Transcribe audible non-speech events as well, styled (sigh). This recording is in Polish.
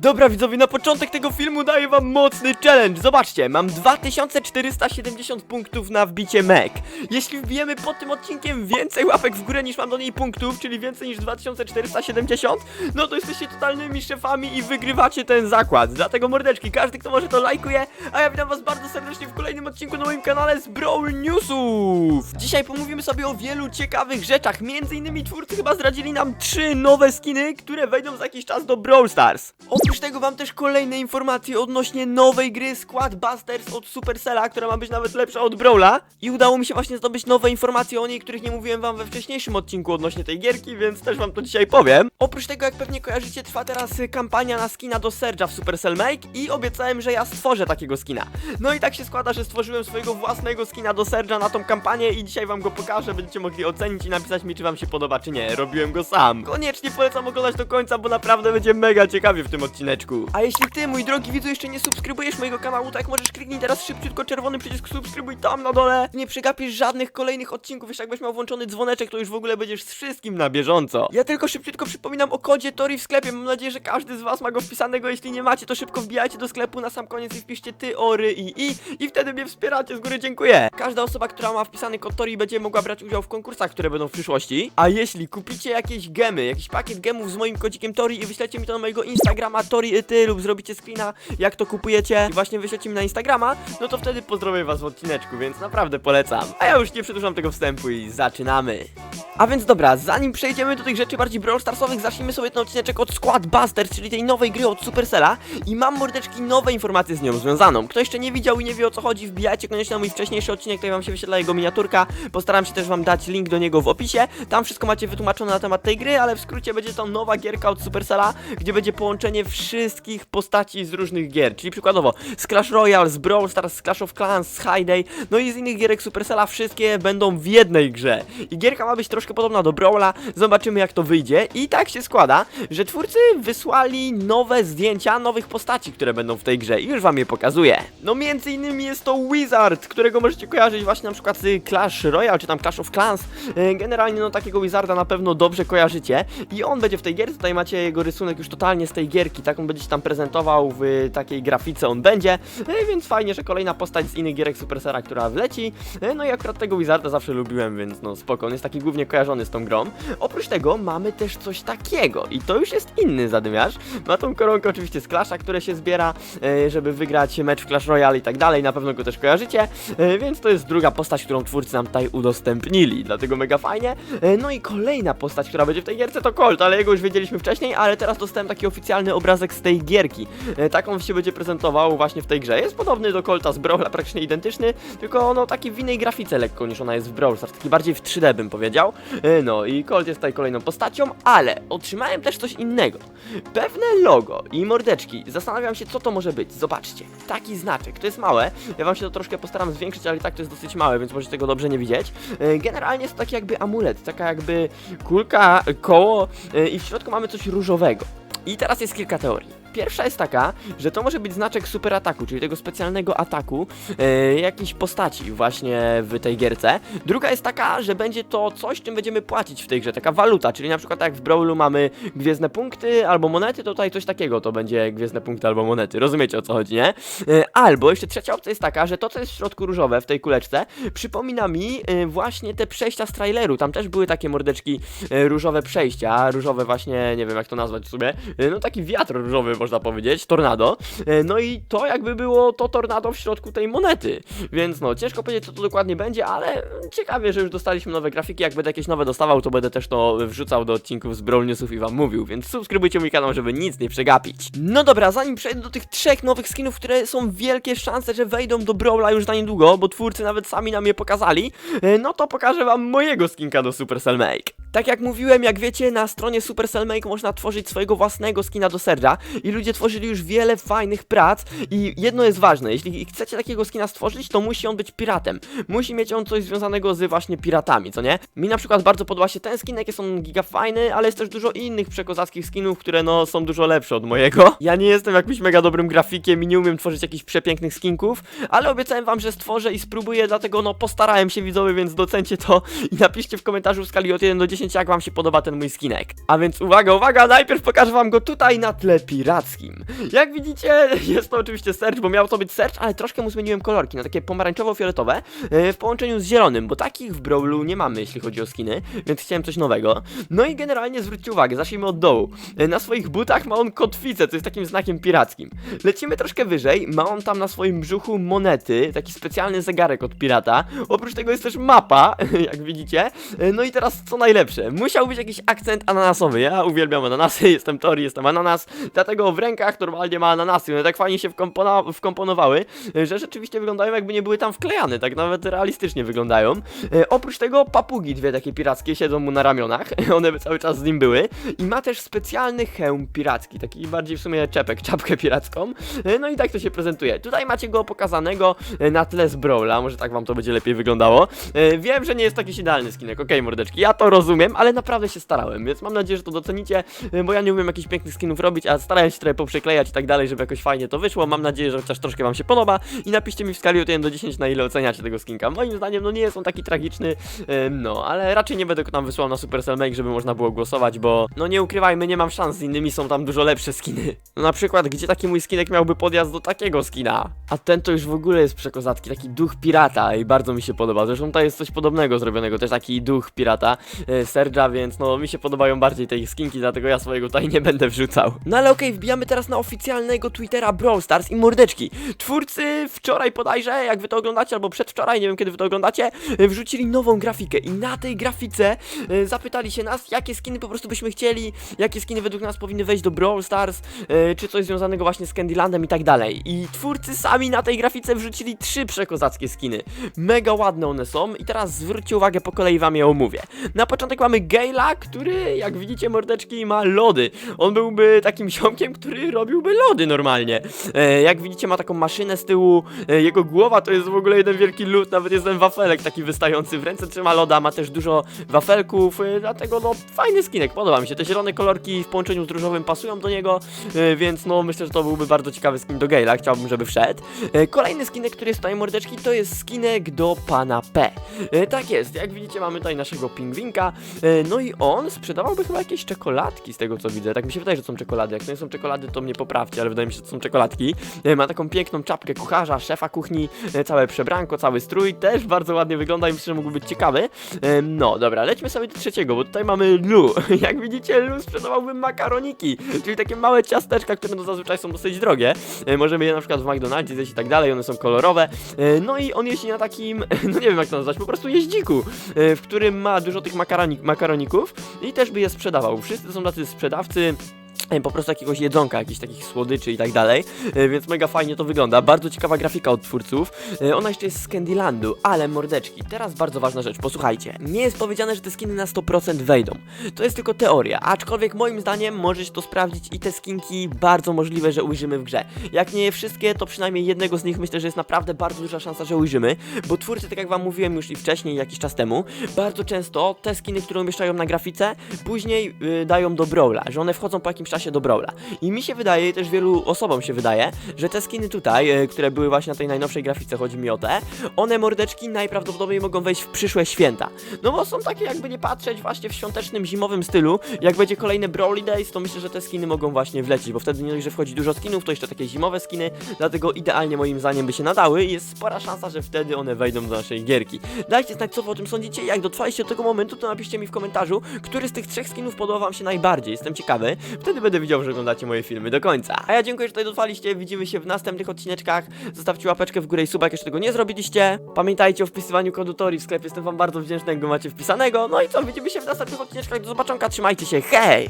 Dobra widzowie, na początek tego filmu daję wam mocny challenge. Zobaczcie, mam 2470 punktów na wbicie mek. Jeśli wbijemy pod tym odcinkiem więcej łapek w górę niż mam do niej punktów, czyli więcej niż 2470, no to jesteście totalnymi szefami i wygrywacie ten zakład. Dlatego mordeczki, każdy kto może to lajkuje, a ja witam was bardzo serdecznie w kolejnym odcinku na moim kanale z Brawl Newsów. Dzisiaj pomówimy sobie o wielu ciekawych rzeczach. Między innymi twórcy chyba zdradzili nam trzy nowe skiny, które wejdą za jakiś czas do Brawl Stars. Oprócz tego mam też kolejne informacje odnośnie nowej gry Squad Busters od Supercella, która ma być nawet lepsza od Brawla. I udało mi się właśnie zdobyć nowe informacje o niej, których nie mówiłem wam we wcześniejszym odcinku odnośnie tej gierki, więc też wam to dzisiaj powiem. Oprócz tego, jak pewnie kojarzycie, trwa teraz kampania na skina do Surge'a w Supercell Make i obiecałem, że ja stworzę takiego skina. No i tak się składa, że stworzyłem swojego własnego skina do Surge'a na tą kampanię i dzisiaj wam go pokażę, będziecie mogli ocenić i napisać mi, czy wam się podoba, czy nie. Robiłem go sam. Koniecznie polecam oglądać do końca, bo naprawdę będzie mega ciekawie w tym odcineczku. A jeśli ty, mój drogi widzu, jeszcze nie subskrybujesz mojego kanału, to jak możesz kliknij teraz szybciutko czerwony przycisk subskrybuj tam na dole. Nie przegapisz żadnych kolejnych odcinków, jeszcze jakbyś miał włączony dzwoneczek, to już w ogóle będziesz z wszystkim na bieżąco. Ja tylko szybciutko przypominam o kodzie Tori w sklepie, mam nadzieję, że każdy z was ma go wpisanego, jeśli nie macie, to szybko wbijajcie do sklepu na sam koniec i wpiszcie ty, ory i i i wtedy mnie wspieracie, z góry dziękuję. Każda osoba, która ma wpisany kod Tori będzie mogła brać udział w konkursach, które będą w przyszłości. A jeśli kupicie jakieś gemy, jakiś pakiet gemów z moim kodzikiem Tori i wyślecie mi to na mojego Instagrama Tori i ty lub zrobicie screena, jak to kupujecie i właśnie wyślecie mi na Instagrama, no to wtedy pozdrowię was w odcineczku, więc naprawdę polecam. A ja już nie przedłużam tego wstępu i zaczynamy. A więc dobra, zanim przejdziemy do tych rzeczy bardziej Brawl Starsowych, zacznijmy sobie ten odcineczek od Squad Busters, czyli tej nowej gry od Supercella i mam mordeczki nowe informacje z nią związaną. Kto jeszcze nie widział i nie wie o co chodzi, wbijajcie koniecznie na mój wcześniejszy odcinek, tutaj wam się wyświetla jego miniaturka, postaram się też wam dać link do niego w opisie, tam wszystko macie wytłumaczone na temat tej gry, ale w skrócie będzie to nowa gierka od Supercella, gdzie będzie połączenie wszystkich postaci z różnych gier, czyli przykładowo z Clash Royale, z Brawl Stars, z Clash of Clans, z Hayday, no i z innych gierek Supercella, wszystkie będą w jednej grze. I gierka ma być troszkę podobna do Brawla, zobaczymy jak to wyjdzie i tak się składa, że twórcy wysłali nowe zdjęcia nowych postaci, które będą w tej grze i już wam je pokazuję. No między innymi jest to Wizard, którego możecie kojarzyć właśnie na przykład z Clash Royale, czy tam Clash of Clans. E, Generalnie no takiego Wizarda na pewno dobrze kojarzycie i on będzie w tej gierce, tutaj macie jego rysunek już totalnie z tej gierki, tak on będzie się tam prezentował w takiej grafice on będzie, e, więc fajnie, że kolejna postać z innych gierek Supercella, która wleci. E, No i akurat tego Wizarda zawsze lubiłem, więc no spoko, on jest taki głównie kojarzony z tą grą. Oprócz tego mamy też coś takiego i to już jest inny zadymiarz. Ma tą koronkę oczywiście z Clasha, które się zbiera, e, żeby wygrać mecz w Clash Royale i tak dalej, na pewno go też kojarzycie, więc to jest druga postać, którą twórcy nam tutaj udostępnili, dlatego mega fajnie. No i kolejna postać, która będzie w tej gierce to Colt, ale jego już wiedzieliśmy wcześniej, ale teraz dostałem taki oficjalny obrazek z tej gierki. E, Tak on się będzie prezentował właśnie w tej grze. Jest podobny do Colta z Brawla, praktycznie identyczny, tylko no taki w innej grafice lekko niż ona jest w Brawl Stars, taki bardziej w 3D bym powiedział. E, No i Colt jest tutaj kolejną postacią, ale otrzymałem też coś innego. Pewne logo i mordeczki. Zastanawiam się, co to może być. Zobaczcie. Taki znaczek. To jest małe. Ja wam się to troszkę postaram zwiększyć, ale i tak to jest dosyć małe, więc możecie tego dobrze nie widzieć. E, Generalnie jest to taki jakby amulet, taka jakby kulka, koło i w środku mamy coś różowego. I teraz jest kilka teorii. Pierwsza jest taka, że to może być znaczek super ataku, czyli tego specjalnego ataku e, jakiejś postaci właśnie w tej gierce. Druga jest taka, że będzie to coś, czym będziemy płacić w tej grze, taka waluta, czyli na przykład jak w Brawlu mamy gwiezdne punkty albo monety, to tutaj coś takiego to będzie gwiezdne punkty albo monety. Rozumiecie o co chodzi, nie? E, albo jeszcze trzecia opcja jest taka, że to co jest w środku różowe w tej kuleczce przypomina mi e, właśnie te przejścia z traileru. Tam też były takie mordeczki e, różowe przejścia, różowe właśnie, nie wiem jak to nazwać w. E, no taki wiatr różowy można powiedzieć, tornado. E, No i to jakby było to tornado w środku tej monety. Więc no, ciężko powiedzieć co to dokładnie będzie, ale ciekawie, że już dostaliśmy nowe grafiki. Jak będę jakieś nowe dostawał, to będę też to wrzucał do odcinków z Brawl Newsów i wam mówił, więc subskrybujcie mój kanał, żeby nic nie przegapić. No dobra, zanim przejdę do tych trzech nowych skinów, które są wielkie szanse, że wejdą do Brawla już za niedługo, bo twórcy nawet sami nam je pokazali, e, no to pokażę wam mojego skinka do Supercell Make. Tak jak mówiłem, jak wiecie, na stronie Supercell Make można tworzyć swojego własnego skina do Surge'a i ludzie tworzyli już wiele fajnych prac i jedno jest ważne, jeśli chcecie takiego skina stworzyć, to musi on być piratem. Musi mieć on coś związanego z właśnie piratami, co nie? Mi na przykład bardzo podoba się ten skinek, jest on giga fajny, ale jest też dużo innych przekozackich skinów, które no są dużo lepsze od mojego. Ja nie jestem jakimś mega dobrym grafikiem i nie umiem tworzyć jakichś przepięknych skinków, ale obiecałem wam, że stworzę i spróbuję, dlatego no postarałem się widzowie, więc docencie to i napiszcie w komentarzu w skali od 1 do 10 10, jak wam się podoba ten mój skinek. A więc uwaga, uwaga, najpierw pokażę wam go tutaj na tle pirackim. Jak widzicie, (laughs) jest to oczywiście search, bo miał to być search, ale troszkę mu zmieniłem kolorki na takie pomarańczowo-fioletowe e, w połączeniu z zielonym, bo takich w Brawlu nie mamy, jeśli chodzi o skiny, więc chciałem coś nowego. No i generalnie zwróćcie uwagę, zacznijmy od dołu. E, Na swoich butach ma on kotwicę, co jest takim znakiem pirackim. Lecimy troszkę wyżej, ma on tam na swoim brzuchu monety, taki specjalny zegarek od pirata. Oprócz tego jest też mapa, (laughs) jak widzicie. E, No i teraz co najlepsze, musiał być jakiś akcent ananasowy. Ja uwielbiam ananasy, (laughs) jestem Tori, jestem ananas, dlatego w rękach normalnie ma ananasy. One tak fajnie się wkomponowały, że rzeczywiście wyglądają jakby nie były tam wklejane, tak nawet realistycznie wyglądają. E, Oprócz tego papugi dwie takie pirackie siedzą mu na ramionach, (laughs) one cały czas z nim były. I ma też specjalny hełm piracki, taki bardziej w sumie czepek, (laughs) czapkę piracką. E, No i tak to się prezentuje. Tutaj macie go pokazanego e, na tle z Brawla, może tak wam to będzie lepiej wyglądało. Wiem, że nie jest jakiś idealny skinek, okej mordeczki, ja to rozumiem, ale naprawdę się starałem, więc mam nadzieję, że to docenicie, e, bo ja nie umiem jakichś pięknych skinów robić, a starałem się trochę poprzyklejać i tak dalej, żeby jakoś fajnie to wyszło. Mam nadzieję, że chociaż troszkę wam się podoba i napiszcie mi w skali od 1 do 10 na ile oceniacie tego skinka. Moim zdaniem, no nie jest on taki tragiczny, no, ale raczej nie będę go tam wysłał na Supercell Make, żeby można było głosować, bo no nie ukrywajmy, nie mam szans, z innymi są tam dużo lepsze skiny. No na przykład, gdzie taki mój skinek miałby podjazd do takiego skina? A ten to już w ogóle jest przekozacki, taki duch pirata i bardzo mi się podoba. Zresztą tutaj jest coś podobnego zrobionego, też taki duch pirata, e, Serge'a, więc no mi się podobają bardziej te ich skinki, dlatego ja swojego tutaj nie będę wrzucał. No ale okej, wbijamy teraz na oficjalnego Twittera Brawl Stars i mordeczki. Twórcy wczoraj bodajże, jak wy to oglądacie, albo przedwczoraj, nie wiem kiedy wy to oglądacie, wrzucili nową grafikę i na tej grafice e, zapytali się nas, jakie skiny po prostu byśmy chcieli, jakie skiny według nas powinny wejść do Brawl Stars, e, czy coś związanego właśnie z Candylandem i tak dalej. I twórcy sami na tej grafice wrzucili trzy przekozackie skiny. Mega ładne one są i teraz zwróćcie uwagę, po kolei wam je omówię. Na początek mamy Gale'a, który, jak widzicie, mordeczki, ma lody. On byłby takim ziomkiem, który robiłby lody normalnie. E, jak widzicie, ma taką maszynę z tyłu, e, jego głowa to jest w ogóle jeden wielki lód, nawet jest ten wafelek taki wystający w ręce, trzyma loda, ma też dużo wafelków, e, dlatego no fajny skinek, podoba mi się. Te zielone kolorki w połączeniu z różowym pasują do niego, e, więc no myślę, że to byłby bardzo ciekawy skin do Gale'a, chciałbym, żeby wszedł. E, kolejny skinek, który jest tutaj mordeczki, to jest skinek do pana P. E, tak jest, jak widzicie mamy tutaj naszego pingwinka, no i on sprzedawałby chyba jakieś czekoladki z tego co widzę, tak mi się wydaje, że są czekolady, jak to nie są czekolady to mnie poprawcie, ale wydaje mi się, że to są czekoladki. E, ma taką piękną czapkę kucharza, szefa kuchni, e, całe przebranko, cały strój, też bardzo ładnie wygląda i myślę, że mógłby być ciekawy. E, no dobra, lećmy sobie do trzeciego, bo tutaj mamy Lu. (laughs) Jak widzicie, Lu sprzedawałby makaroniki, czyli takie małe ciasteczka, które no zazwyczaj są dosyć drogie. E, możemy je na przykład w McDonaldzie zjeść i tak dalej, one są kolorowe. E, no i on jeździ na takim, (laughs) no nie wiem jak to nazwać, po prostu jeździku, e, w którym ma dużo tych makaronik, makaroników i też by je sprzedawał. Wszyscy są tacy sprzedawcy, po prostu jakiegoś jedzonka, jakichś takich słodyczy i tak dalej, e, więc mega fajnie to wygląda. Bardzo ciekawa grafika od twórców. E, Ona jeszcze jest z Candylandu, ale mordeczki, teraz bardzo ważna rzecz, posłuchajcie. Nie jest powiedziane, że te skiny na 100% wejdą. To jest tylko teoria, aczkolwiek moim zdaniem możesz to sprawdzić i te skinki bardzo możliwe, że ujrzymy w grze. Jak nie wszystkie, to przynajmniej jednego z nich myślę, że jest naprawdę bardzo duża szansa, że ujrzymy, bo twórcy, tak jak wam mówiłem już i wcześniej, jakiś czas temu, bardzo często te skiny, które umieszczają na grafice, później y, dają do Brawla, że one wchodzą po jakimś czasie do Brawla. I mi się wydaje, i też wielu osobom się wydaje, że te skiny tutaj, y, które były właśnie na tej najnowszej grafice, chodzi mi o te, one mordeczki najprawdopodobniej mogą wejść w przyszłe święta. No bo są takie, jakby nie patrzeć, właśnie w świątecznym, zimowym stylu. Jak będzie kolejny Brawly Days, to myślę, że te skiny mogą właśnie wlecieć, bo wtedy nie dość, że wchodzi dużo skinów, to jeszcze takie zimowe skiny, dlatego idealnie moim zdaniem by się nadały i jest spora szansa, że wtedy one wejdą do naszej gierki. Dajcie znać, co wy o tym sądzicie, jak dotrwaliście do tego momentu, to napiszcie mi w komentarzu, który z tych trzech skinów podoba wam się najbardziej, jestem ciekawy, wtedy będę widział, że oglądacie moje filmy do końca. A ja dziękuję, że tutaj dotrwaliście, widzimy się w następnych odcineczkach, zostawcie łapeczkę w górę i suba, jak jeszcze tego nie zrobiliście, pamiętajcie o wpisywaniu kodu TORI w sklepie, jestem wam bardzo wdzięczny, jak go macie wpisanego, no i co, widzimy się w następnych odcineczkach, do zobaczonka, trzymajcie się, hej!